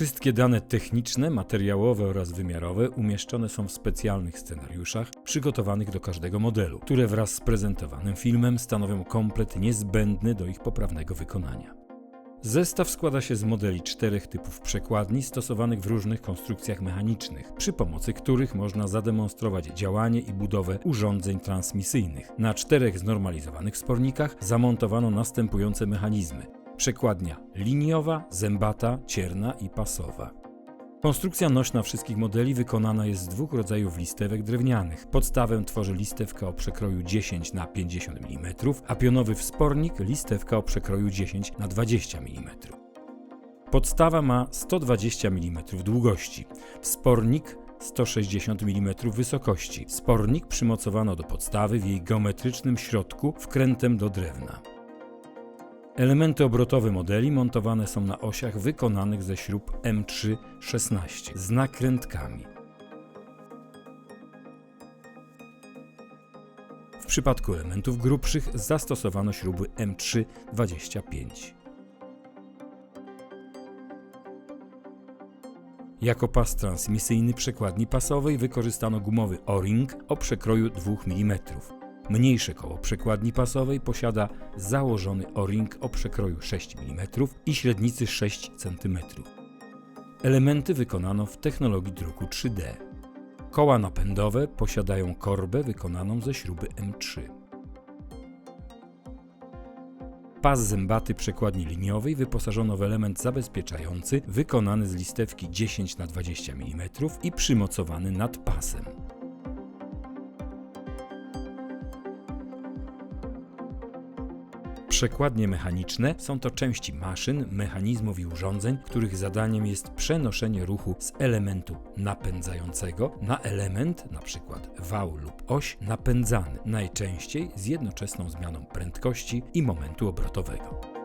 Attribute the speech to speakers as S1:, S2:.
S1: Wszystkie dane techniczne, materiałowe oraz wymiarowe umieszczone są w specjalnych scenariuszach przygotowanych do każdego modelu, które wraz z prezentowanym filmem stanowią komplet niezbędny do ich poprawnego wykonania. Zestaw składa się z modeli czterech typów przekładni stosowanych w różnych konstrukcjach mechanicznych, przy pomocy których można zademonstrować działanie i budowę urządzeń transmisyjnych. Na czterech znormalizowanych spornikach zamontowano następujące mechanizmy: przekładnia liniowa, zębata, cierna i pasowa. Konstrukcja nośna wszystkich modeli wykonana jest z dwóch rodzajów listewek drewnianych. Podstawę tworzy listewka o przekroju 10 na 50 mm, a pionowy wspornik listewka o przekroju 10 na 20 mm. Podstawa ma 120 mm długości, wspornik 160 mm wysokości. Spornik przymocowano do podstawy w jej geometrycznym środku wkrętem do drewna. Elementy obrotowe modeli montowane są na osiach wykonanych ze śrub M3-16 z nakrętkami. W przypadku elementów grubszych zastosowano śruby M3-25. Jako pas transmisyjny przekładni pasowej wykorzystano gumowy O-ring o przekroju 2 mm. Mniejsze koło przekładni pasowej posiada założony o-ring o przekroju 6 mm i średnicy 6 cm. Elementy wykonano w technologii druku 3D. Koła napędowe posiadają korbę wykonaną ze śruby M3. Pas zębaty przekładni liniowej wyposażono w element zabezpieczający wykonany z listewki 10 na 20 mm i przymocowany nad pasem. Przekładnie mechaniczne są to części maszyn, mechanizmów i urządzeń, których zadaniem jest przenoszenie ruchu z elementu napędzającego na element, np. wał lub oś, napędzany, najczęściej z jednoczesną zmianą prędkości i momentu obrotowego.